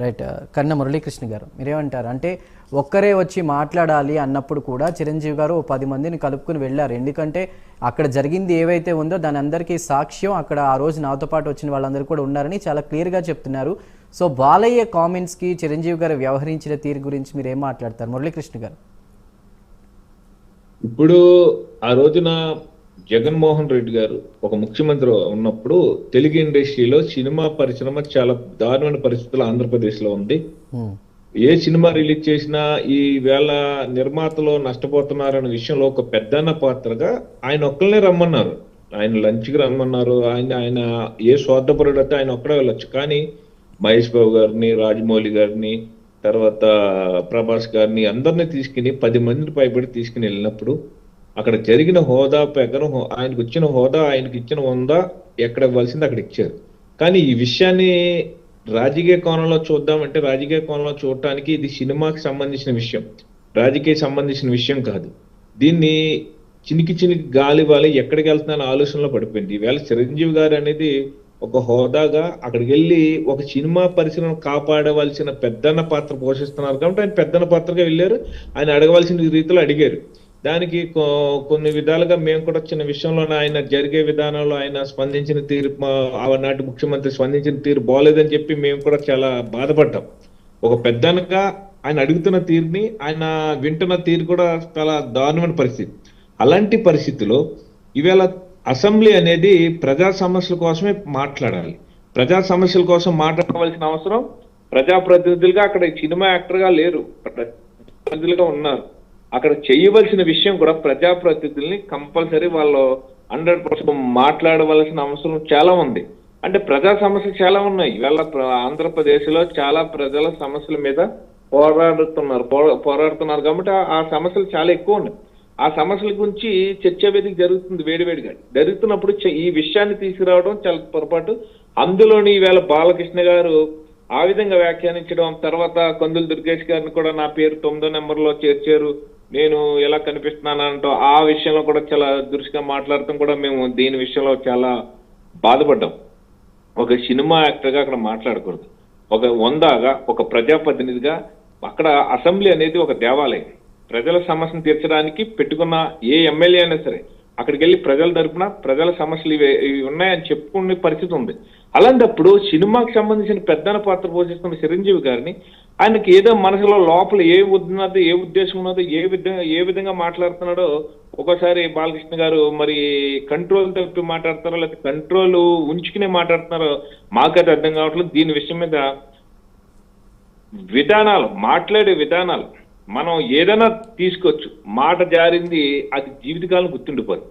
Right కన్న మురళీకృష్ణ గారు. మీరేమంటారు? అంటే ఒక్కరే వచ్చి మాట్లాడాలి అన్నప్పుడు కూడా చిరంజీవి గారు ఓ పది మందిని కలుపుకుని వెళ్ళారు. ఎందుకంటే అక్కడ జరిగింది ఏవైతే ఉందో దాని అందరికీ సాక్ష్యం అక్కడ ఆ రోజు నాతో పాటు వచ్చిన వాళ్ళందరూ కూడా ఉన్నారని చాలా క్లియర్గా చెప్తున్నారు. సో బాలయ్య కామెంట్స్కి చిరంజీవి గారు వ్యవహరించిన తీరు గురించి మీరు ఏం మాట్లాడతారు? మురళీకృష్ణ గారు. ఇప్పుడు ఆ రోజున జగన్మోహన్ రెడ్డి గారు ఒక ముఖ్యమంత్రి ఉన్నప్పుడు తెలుగు ఇండస్ట్రీలో సినిమా పరిశ్రమ చాలా దారుణమైన పరిస్థితులు ఆంధ్రప్రదేశ్లో ఉంది. హ్మ్. ఏ సినిమా రిలీజ్ చేసినా ఈ వేళ నిర్మాతలు నష్టపోతున్నారనే విషయంలో ఒక పెద్దన్న పాత్రగా ఆయన ఒక్కరినే రమ్మన్నారు. ఆయన లంచ్కి రమ్మన్నారు. ఆయన ఆయన ఏ స్వార్థపరుడు అయితే ఆయన ఒక్కడే వెళ్ళొచ్చు. కానీ మహేష్ బాబు గారిని రాజమౌళి గారిని తర్వాత ప్రభాస్ గారిని అందరిని తీసుకుని పది మందిని పైబడి తీసుకుని వెళ్ళినప్పుడు అక్కడ జరిగిన హోదా ప్రకారం ఆయనకు వచ్చిన హోదా ఆయనకి ఇచ్చిన హోదా ఎక్కడ ఇవ్వాల్సింది అక్కడ ఇచ్చారు. కానీ ఈ విషయాన్ని రాజకీయ కోణంలో చూద్దామంటే రాజకీయ కోణంలో చూడటానికి ఇది సినిమాకి సంబంధించిన విషయం. రాజకీయ సంబంధించిన విషయం కాదు. దీన్ని చినికి చినికి గాలి వాలి ఎక్కడికి వెళ్తున్నా ఆలోచనలో పడిపోయింది. ఈవేళ చిరంజీవి గారు అనేది ఒక హోదాగా అక్కడికి వెళ్ళి ఒక సినిమా పరిశ్రమ కాపాడవలసిన పెద్దన్న పాత్ర పోషిస్తున్నారు. కాబట్టి ఆయన పెద్దన్న పాత్రగా వెళ్ళారు. ఆయన అడగవలసిన రీతిలో అడిగారు. దానికి కొన్ని విధాలుగా మేము కూడా చిన్న విషయంలో ఆయన జరిగే విధానంలో ఆయన స్పందించిన తీరు ఆనాటి ముఖ్యమంత్రి స్పందించిన తీరు బాగోలేదని చెప్పి మేము కూడా చాలా బాధపడ్డాం. ఒక పెద్దనగా ఆయన అడుగుతున్న తీరుని ఆయన వింటున్న తీరు కూడా చాలా దారుణమైన పరిస్థితి. అలాంటి పరిస్థితిలో ఈవేళ అసెంబ్లీ అనేది ప్రజా సమస్యల కోసమే మాట్లాడాలి. ప్రజా సమస్యల కోసం మాట్లాడవలసిన అవసరం ప్రజాప్రతినిధులుగా అక్కడ సినిమా యాక్టర్గా లేరు. ప్రతినిధులుగా ఉన్నారు. అక్కడ చేయవలసిన విషయం కూడా ప్రజాప్రతినిధుల్ని కంపల్సరీ వాళ్ళు హండ్రెడ్ పర్సెంట్ మాట్లాడవలసిన అవసరం చాలా ఉంది. అంటే ప్రజా సమస్యలు చాలా ఉన్నాయి. ఇవాళ ఆంధ్రప్రదేశ్లో చాలా ప్రజల సమస్యల మీద పోరాడుతున్నారు. పోరాడుతున్నారు కాబట్టి ఆ- సమస్యలు చాలా ఎక్కువ ఉన్నాయి. ఆ సమస్యల గురించి చర్చ వేదిక జరుగుతుంది వేడివేడిగా. జరుగుతున్నప్పుడు ఈ విషయాన్ని తీసుకురావడం చాలా పొరపాటు. అందులోని ఈవేళ బాలకృష్ణ గారు ఆ విధంగా వ్యాఖ్యానించడం తర్వాత కందులు దుర్గేష్ గారిని కూడా నా పేరు తొమ్మిదో నెంబర్లో చేర్చారు. నేను ఎలా కనిపిస్తున్నాను ఆ విషయంలో కూడా చాలా దురుసుగా మాట్లాడటం కూడా మేము దీని విషయంలో చాలా బాధపడ్డాం. ఒక సినిమా యాక్టర్గా అక్కడ మాట్లాడకూడదు. ఒక వందాగా ఒక ప్రజాప్రతినిధిగా అక్కడ అసెంబ్లీ అనేది ఒక దేవాలయం. ప్రజల సమస్యను తీర్చడానికి పెట్టుకున్న ఏ ఎమ్మెల్యే అయినా సరే అక్కడికి వెళ్ళి ప్రజల తరపున ప్రజల సమస్యలు ఇవి ఇవి ఉన్నాయని చెప్పుకునే పరిస్థితి ఉంది. అలాంటప్పుడు సినిమాకి సంబంధించిన పెద్దన పాత్ర పోషిస్తున్న చిరంజీవి గారిని ఆయనకి ఏదో మనసులో లోపల ఏ ఉన్నది ఏ ఉద్దేశం ఉన్నదో ఏ విధంగా ఏ విధంగా మాట్లాడుతున్నాడో ఒకసారి బాలకృష్ణ గారు మరి కంట్రోల్ తప్పి మాట్లాడతారో లేకపోతే కంట్రోల్ ఉంచుకునే మాట్లాడుతున్నారో మాకైతే అర్థం కావట్లేదు. దీని విషయం మీద విధానాలు మాట్లాడే విధానాలు మనం ఏదైనా తీసుకోవచ్చు. మాట జారింది అది జీవితకాలం గుర్తుండిపోదు.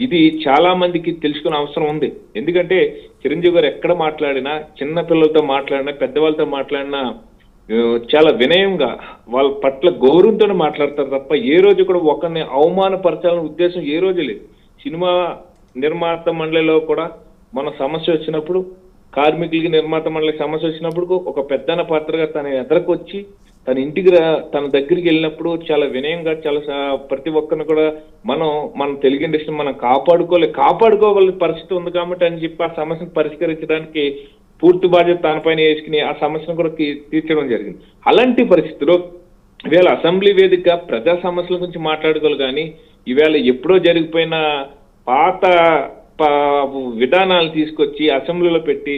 ఇది చాలా మందికి తెలుసుకునే అవసరం ఉంది. ఎందుకంటే చిరంజీవి గారు ఎక్కడ మాట్లాడినా చిన్న పిల్లలతో మాట్లాడినా పెద్దవాళ్ళతో మాట్లాడినా చాలా వినయంగా వాళ్ళ పట్ల గౌరవంతో మాట్లాడతారు తప్ప ఏ రోజు కూడా ఒకరిని అవమానపరచాలనే ఉద్దేశం ఏ రోజు లేదు. సినిమా నిర్మాత మండలిలో కూడా మన సమస్య వచ్చినప్పుడు కార్మికులకి నిర్మాత మండలి సమస్య వచ్చినప్పుడు ఒక పెద్దన పాత్రగా తన ఎదరకు వచ్చి తన ఇంటికి రా- తన దగ్గరికి వెళ్ళినప్పుడు చాలా వినయంగా చాలా ప్రతి ఒక్కరిని కూడా మనం మన తెలుగు ఇండస్ట్రీని మనం కాపాడుకోలే కాపాడుకోవాల్సిన పరిస్థితి ఉంది కాబట్టి అని చెప్పి ఆ సమస్యను పరిష్కరించడానికి పూర్తి బాధ్యత తనపైన వేసుకుని ఆ సమస్యను కూడా తీర్చడం జరిగింది. అలాంటి పరిస్థితిలో ఈవేళ అసెంబ్లీ వేదిక ప్రజా సమస్యల గురించి మాట్లాడుకోవాలి కానీ ఈవేళ ఎప్పుడో జరిగిపోయిన పాత విధానాలు తీసుకొచ్చి అసెంబ్లీలో పెట్టి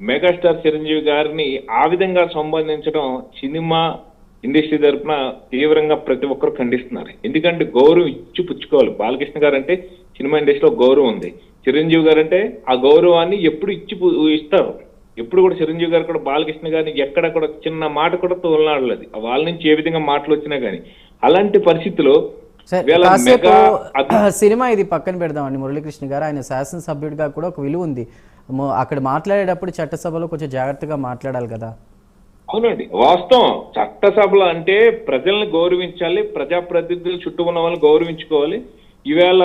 మెగాస్టార్ చిరంజీవి గారిని ఆ విధంగా సంబంధించడం సినిమా ఇండస్ట్రీ తరపున తీవ్రంగా ప్రతి ఒక్కరు ఖండిస్తున్నారు. ఎందుకంటే గౌరవం ఇచ్చి పుచ్చుకోవాలి. బాలకృష్ణ గారు అంటే సినిమా ఇండస్ట్రీలో గౌరవం ఉంది. చిరంజీవి గారు అంటే ఆ గౌరవాన్ని ఎప్పుడు ఇచ్చి ఇస్తారు. ఎప్పుడు కూడా చిరంజీవి గారు కూడా బాలకృష్ణ గారిని ఎక్కడ కూడా చిన్న మాట కూడా తోలనాడలేదు. వాళ్ళ నుంచి ఏ విధంగా మాటలు వచ్చినా గానీ. అలాంటి పరిస్థితిలో సినిమా ఇది పక్కన పెడదామండి. మురళీకృష్ణ గారు ఆయన శాసనసభ్యుడిగా కూడా ఒక విలువ ఉంది. అక్కడ మాట్లాడేటప్పుడు చట్టసభలో కొంచెం జాగ్రత్తగా మాట్లాడాలి కదా. అవునండి. వాస్తవం. చట్టసభలో అంటే ప్రజల్ని గౌరవించాలి ప్రజాప్రతినిధులు చుట్టూ ఉన్న వాళ్ళని గౌరవించుకోవాలి. ఈవేళ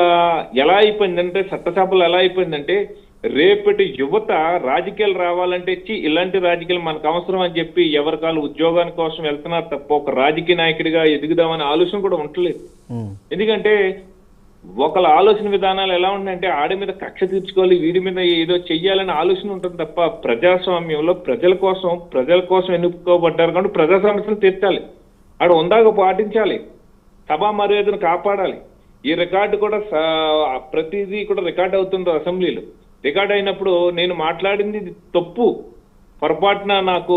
ఎలా అయిపోయిందంటే చట్టసభలో ఎలా అయిపోయిందంటే రేపటి యువత రాజకీయాలు రావాలంటే చి ఇలాంటి రాజకీయాలు మనకు అవసరం అని చెప్పి ఎవరికాలు ఉద్యోగాని కోసం వెళ్తున్నారు తప్ప ఒక రాజకీయ నాయకుడిగా ఎదుగుదామనే ఆలోచన కూడా ఉండలేదు. ఎందుకంటే ఒకళ్ళ ఆలోచన విధానాలు ఎలా ఉన్నాయంటే ఆడి మీద కక్ష తీర్చుకోవాలి వీడి మీద ఏదో చెయ్యాలనే ఆలోచన ఉంటుంది తప్ప ప్రజాస్వామ్యంలో ప్రజల కోసం ప్రజల కోసం ఎన్నుకోబడ్డారు కాబట్టి ప్రజా సమస్యలు తీర్చాలి. ఆడు ఉందాక పాటించాలి. సభా మర్యాదను కాపాడాలి. ఈ రికార్డు కూడా ప్రతిదీ కూడా రికార్డ్ అవుతుంది అసెంబ్లీలో. రికార్డ్ అయినప్పుడు నేను మాట్లాడింది తప్పు. పొరపాటున నాకు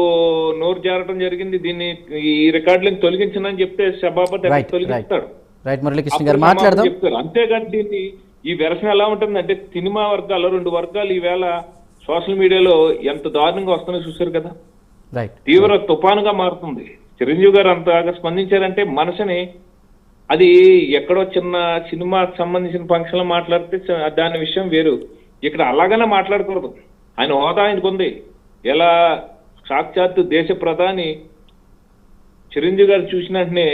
నోరు జారటం జరిగింది. దీన్ని ఈ రికార్డులను తొలగించనని చెప్తే సభాపతి తొలగిస్తాడు. రైట్ మురళీకృష్ణ గారు మాట్లాడదాం. చెప్తారు. అంతేగాని దీన్ని ఈ వెరసం ఎలా ఉంటుందంటే సినిమా వర్గాలు రెండు వర్గాలు ఈవేళ సోషల్ మీడియాలో ఎంత దారుణంగా వస్తున్నాయో చూశారు కదా? రైట్ తీవ్ర తుఫానుగా మారుతుంది. చిరంజీవి గారు అంతగా స్పందించారంటే మనసుని అది ఎక్కడో చిన్న సినిమాకి సంబంధించిన ఫంక్షన్లో మాట్లాడితే దాని విషయం వేరు. ఇక్కడ అలాగనే మాట్లాడకూడదు. ఆయన హోదా ఆయనకు ఉంది. ఎలా సాక్షాత్తు దేశ ప్రధాని చిరంజీవి గారు చూసిన వెంటనే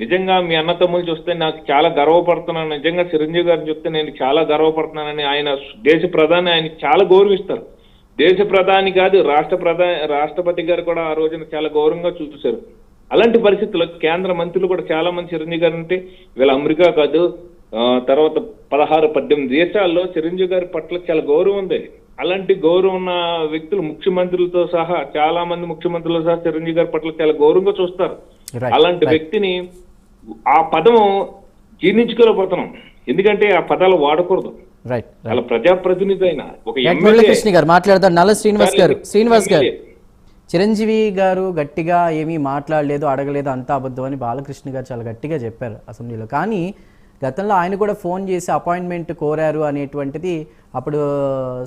నిజంగా మీ అన్న తమ్ముళ్ళు చూస్తే నాకు చాలా గర్వపడుతున్నాను. నిజంగా చిరంజీవి గారు చూస్తే నేను చాలా గర్వపడుతున్నానని ఆయన దేశ ప్రధాని ఆయన చాలా గౌరవిస్తారు. దేశ ప్రధాని కాదు రాష్ట్ర ప్రధాని రాష్ట్రపతి గారు కూడా ఆ రోజున చాలా గౌరవంగా చూశారు అలాంటి పరిస్థితుల్లో కేంద్ర మంత్రులు కూడా చాలా మంది చిరంజీవి గారు అంటే వీళ్ళ అమెరికా కాదు తర్వాత పదహారు పద్దెనిమిది దేశాల్లో చిరంజీవి గారి పట్ల చాలా గౌరవం ఉంది. అలాంటి గౌరవం ఉన్న వ్యక్తులు ముఖ్యమంత్రులతో సహా చాలా మంది ముఖ్యమంత్రులతో సహా చిరంజీవి గారి పట్ల చాలా గౌరవంగా చూస్తారు. అలాంటి వ్యక్తిని ఆ పదం జీర్ణించుకోలేకపోతున్నాం. ఎందుకంటే ఆ పదాలు వాడకూడదు. రైట్ చాలా ప్రజాప్రతినిధి అయిన ఒక మురళీకృష్ణ గారు మాట్లాడదాం నల్ల శ్రీనివాస్ గారు శ్రీనివాస్ గారు. చిరంజీవి గారు గట్టిగా ఏమీ మాట్లాడలేదు అడగలేదు అంతా అబద్ధం అని బాలకృష్ణ గారు చాలా గట్టిగా చెప్పారు అసెంబ్లీలో. కానీ గతంలో ఆయన కూడా ఫోన్ చేసి అపాయింట్మెంట్ కోరారు అనేటువంటిది అప్పుడు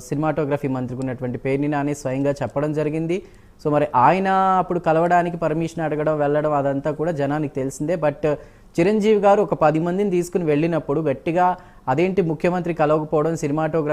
సినిమాటోగ్రఫీ మంత్రికి ఉన్నటువంటి పేరుని నాని స్వయంగా చెప్పడం జరిగింది. సో మరి ఆయన అప్పుడు కలవడానికి పర్మిషన్ అడగడం వెళ్ళడం అదంతా కూడా జనానికి తెలిసిందే. బట్ చిరంజీవి గారు ఒక పది మందిని తీసుకుని వెళ్ళినప్పుడు గట్టిగా అదేంటి ముఖ్యమంత్రి కలవకపోవడం సినిమాటోగ్రఫీ